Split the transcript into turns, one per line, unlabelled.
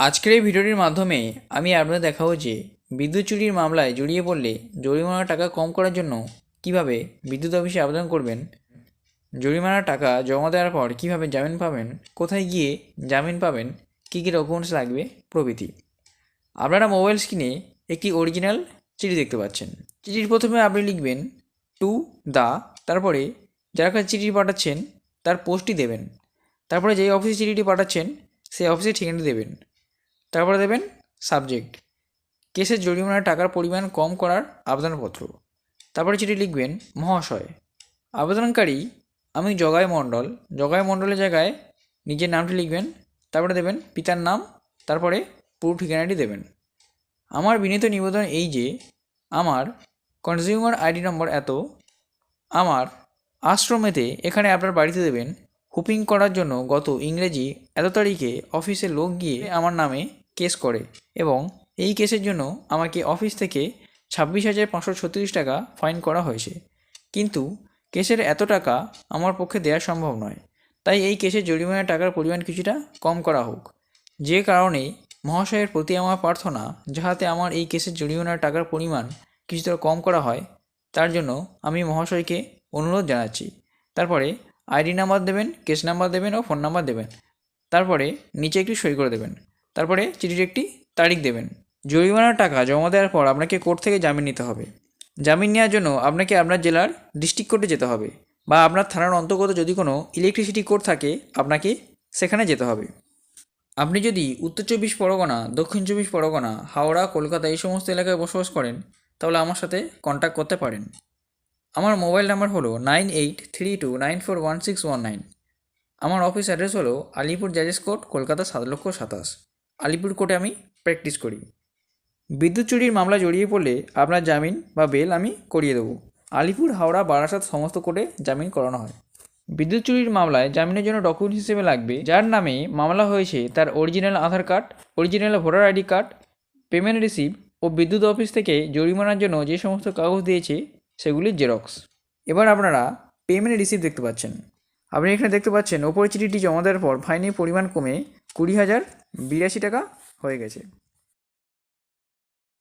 আজকের এই ভিডিওটির মাধ্যমে আমি আপনাদের দেখাবো যে বিদ্যুৎ চুরির মামলায় জড়িয়ে পড়লে জরিমানার টাকা কম করার জন্য কীভাবে বিদ্যুৎ অফিসে আবেদন করবেন, জরিমানার টাকা জমা দেওয়ার পর কীভাবে জামিন পাবেন, কোথায় গিয়ে জামিন পাবেন, কী কী ডকুমেন্টস লাগবে প্রভৃতি। আপনারা মোবাইল স্ক্রিনে একটি অরিজিনাল চিঠি দেখতে পাচ্ছেন। চিঠির প্রথমে আপনি লিখবেন, টু দা তারপরে যার কাছে চিঠি পাঠাচ্ছেন তার পোস্টটি দেবেন। তারপরে যেই অফিসে চিঠিটি পাঠাচ্ছেন, সেই অফিসে ঠিকানাটি দেবেন। তারপরে দেবেন সাবজেক্ট কেসের জরিমানার টাকার পরিমাণ কম করার আবেদনপত্র। তারপরে চিঠি লিখবেন, মহাশয়, আবেদনকারী আমি জগাই মণ্ডল। জগাই মণ্ডলের জায়গায় নিজের নামটি লিখবেন, তারপরে দেবেন পিতার নাম, তারপরে পুরো ঠিকানাটি দেবেন। আমার বিনীত নিবেদন এই যে, আমার কনজিউমার আইডি নম্বর এত, আমার আশ্রমেতে এখানে আপনার বাড়িতে দেবেন হুপিং করার জন্য গত ইংরেজি এত তারিখে অফিসে লোক গিয়ে আমার নামে কেস করে এবং এই কেসের জন্য আমাকে অফিস থেকে ছাব্বিশ হাজার পাঁচশো ছত্রিশ টাকা ফাইন করা হয়েছে। কিন্তু কেসের এত টাকা আমার পক্ষে দেওয়া সম্ভব নয়। তাই এই কেসের জরিমানা টাকার পরিমাণ কিছুটা কম করা হোক। যে কারণে মহাশয়ের প্রতি আমার প্রার্থনা, যাহাতে আমার এই কেসের জরিমানার টাকার পরিমাণ কিছুটা কম করা হয়, তার জন্য আমি মহাশয়কে অনুরোধ জানাচ্ছি। তারপরে আইডি নাম্বার দেবেন, কেস নাম্বার দেবেন ও ফোন নাম্বার দেবেন। তারপরে নিচে একটি সই করে দেবেন। তারপরে চিঠির একটি তারিখ দেবেন। জরিমানার টাকা জমা দেওয়ার পর আপনাকে কোর্ট থেকে জামিন নিতে হবে। জামিন নেওয়ার জন্য আপনাকে আপনার জেলার ডিস্ট্রিক্ট কোর্টে যেতে হবে বা আপনার থানার অন্তর্গত যদি কোনো ইলেকট্রিসিটি কোর্ট থাকে, আপনাকে সেখানে যেতে হবে। আপনি যদি উত্তর চব্বিশ পরগনা, দক্ষিণ চব্বিশ পরগনা, হাওড়া, কলকাতা এই সমস্ত এলাকায় বসবাস করেন, তাহলে আমার সাথে কন্ট্যাক্ট করতে পারেন। আমার মোবাইল নাম্বার হলো nine eight three two nine four one six one nine আমার অফিস অ্যাড্রেস হলো আলিপুর জাজেস কোর্ট, কলকাতা সাত লক্ষ সাতাশ। আলিপুর কোর্টে আমি প্র্যাকটিস করি। বিদ্যুৎ চুরির মামলা জড়িয়ে পড়লে আপনার জামিন বা বেল আমি করিয়ে দেবো। আলিপুর, হাওড়া, বারাসাত সমস্ত কোর্টে জামিন করানো হয়। বিদ্যুৎ চুরির মামলায় জামিনের জন্য ডকুমেন্ট হিসেবে লাগবে যার নামে মামলা হয়েছে তার original Aadhaar card original voter ID card payment receive ও বিদ্যুৎ অফিস থেকে জরিমানার জন্য যে সমস্ত কাগজ দিয়েছে সেগুলির জেরক্স। এবার আপনারা পেমেন্ট রিসিভ দেখতে পাচ্ছেন। আপনি এখানে দেখতে পাচ্ছেন ওপরে চিঠিটি জমা দেওয়ার পর ফাইনের পরিমাণ কমে কুড়ি হাজার বিরাশি টাকা হয়ে গেছে।